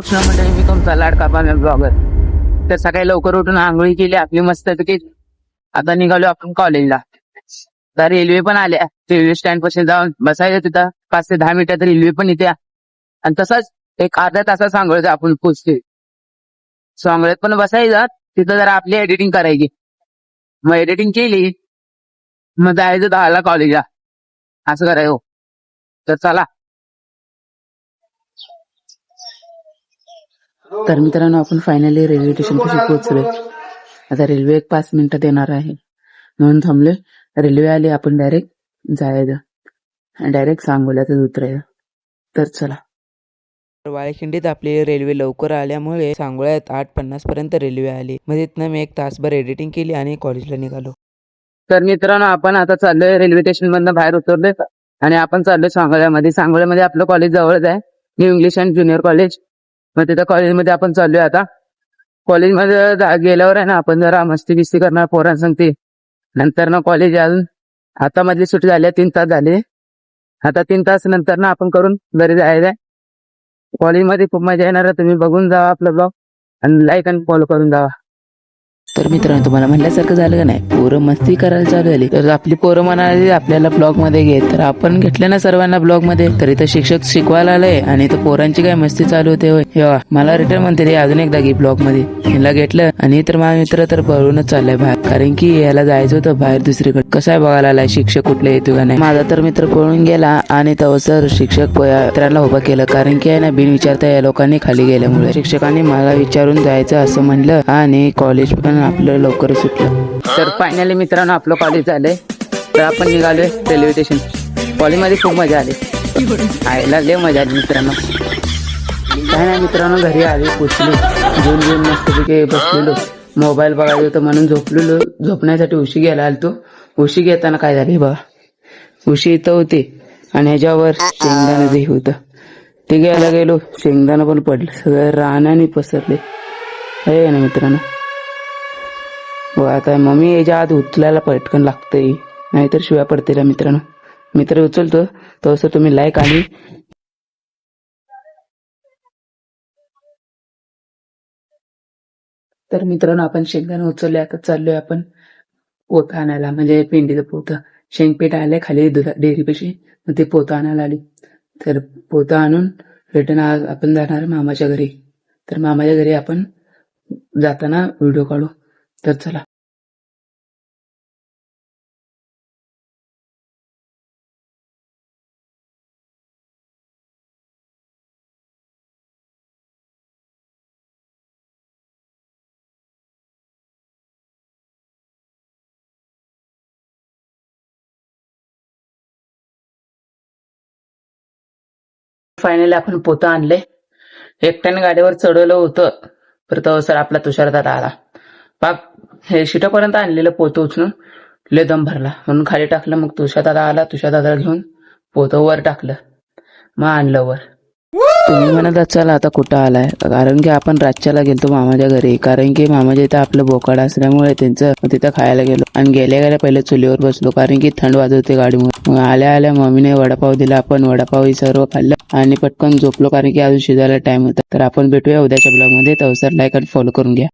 कृष्ण मंडळी मी तुमचा लाडका पाण्यात ब्लॉगर तर सकाळी लवकर उठून आंघोळी केली आपली मस्त आता निघालो आपण कॉलेजला तर रेल्वे पण आल्या. रेल्वे स्टँडपासून जाऊन बसायचं तिथं. पाच ते दहा मिनिटात रेल्वे पण येते आणि तसंच एक अर्धा तासात सांगोळचं आपण पोचते सांगोळ्यात पण बसायचं. तिथं जरा आपली एडिटिंग करायची. मग एडिटिंग केली. मग जायचं दहाला कॉलेजला असं करायचं. तर चला. तर मित्रांनो आपण फायनली रेल्वे स्टेशन पाशी पोहोचलोय. आता रेल्वे एक पाच मिनिटात येणार आहे. म्हणून थांबलोय. रेल्वे आली आपण डायरेक्ट जायचं. डायरेक्ट सांगोल्यातच उतरायचं. तर चला. वाळखिंडीत आपली रेल्वे लवकर आल्यामुळे सांगोळ्यात आठ पन्नास पर्यंत रेल्वे आली. मग तिथनं मी एक तासभर एडिटिंग केली आणि कॉलेजला निघालो. तर मित्रांनो आपण आता चाललोय रेल्वे स्टेशन मधनं बाहेर उतरलोय. आणि आपण चाललोय सांगोल्यामध्ये. सांगोल्यामध्ये आपलं कॉलेज जवळच आहे. New English and junior college मग तिथं कॉलेजमध्ये आपण चाललोय आता. कॉलेजमध्ये जा- गेल्यावर आहे ना आपण जरा मस्ती बिस्ती करणार पोरांसंगती. नंतर ना कॉलेज अजून आता मधली सुट्टी झाली आहे, तीन तास झाले. आता तीन तास नंतर ना आपण करून घरी जायला कॉलेजमध्ये खूप मजा येणार तुम्ही बघून जावा आपला ब्लॉग आणि लाईक आणि फॉलो करून जावा. तर मित्रांनो तुम्हाला म्हणल्यासारखं झालं का नाही? पोरं मस्ती करायला चालू झाली. तर आपली पोरं म्हणाली आपल्याला ब्लॉगमध्ये घे. तर आपण घेतलं ना सर्वांना ब्लॉगमध्ये. तर इथं शिक्षक शिकवायला आलंय आणि तर पोरांची काय मस्ती चालू होते होय. मला रिटर्न म्हणते रे अजून एकदा घे ब्लॉगमध्ये. हिला घेतलं आणि तर माझा मित्र तर पळूनच चाललाय बाहेर. कारण की याला जायचं होतं बाहेर दुसरीकडे. कसं आहे बघायला आलाय? शिक्षक कुठले येतो का नाही? माझा तर मित्र पळून गेला आणि सर शिक्षक मित्रांना उभा केलं. कारण की आहे ना बिन विचारता या लोकांनी खाली गेल्यामुळे. शिक्षकांनी मला विचारून जायचं असं म्हणलं आणि कॉलेज पण आपलं लवकर सुटलं. तर फायनली मित्रांनो आपलं कॉलेज झालंय. तर आपण निघालोय रेल्वे स्टेशन कॉलेजमध्ये खूप मजा आली. आयला लय मजा आली मित्रांनो. काय नाही मित्रांनो घरी आले पोचलो. घेऊन घेऊन मस्तपैकी बसलेलो. मोबाईल बघायला होतं म्हणून झोपलेलो. झोपण्यासाठी उशी घ्यायला तो उशी घेताना काय झाले बघा. उशी इथं होती आणि ह्याच्यावर शेंगदाणा जे होतं. ते घ्यायला गेलो. शेंगदाणा पण पडलं. सगळं रानाने पसरले. आहे ना मित्रांनो? हो आता मम्मी याच्या आत उचलायला पटकन लागतंय. नाहीतर शिव्या पडतील मित्रांनो. मित्र उचलतो तसं तुम्ही लाईक आणि तर मित्रांनो आपण शेंगदाणा उचलले आता चाललोय आपण पोत आणायला. म्हणजे पिंडीचं पोतं. शेंगपीठ आले खाली दुधा डेअरीपाशी. मग ते पोतं आणायला आली. तर पोतं आणून रिटर्न आज आपण जाणार मामाच्या घरी. तर मामाच्या घरी आपण जाताना व्हिडिओ काढू. तर चला. फायनली आपण पोतं आणले. एकट्याने गाडीवर चढवलं होतं. परत सर आपला तुषार दादा आला. पाक हे शिटापर्यंत आणलेलं पोतं उचलून लय दम भरला. म्हणून खाली टाकलं मग तुषार दादा आला तुषार दादाला घेऊन पोतं वर टाकलं. मग आणलं वर. तुम्ही म्हणत असाल आता कुठं आलाय? कारण की आपण रातच्याला गेलतो मामाच्या घरी. कारण की मामाच्या इथं आपलं बोकाड असल्यामुळे त्यांचं तिथं खायला गेलो. आणि गेल्या गेल्या पहिले चुलीवर बसलो. कारण की थंड वाजत होते गाडीमुळे. मग आल्या आल्या मम्मीने वडापाव दिला. आपण वडापाव ही सर्व खाल्लं आणि पटकन झोपलो. कारण की अजून शिजायला टाइम होता. तर आपण भेटूया उद्याच्या ब्लॉगमध्ये तर सर लाईक आणि फॉलो करून घ्या.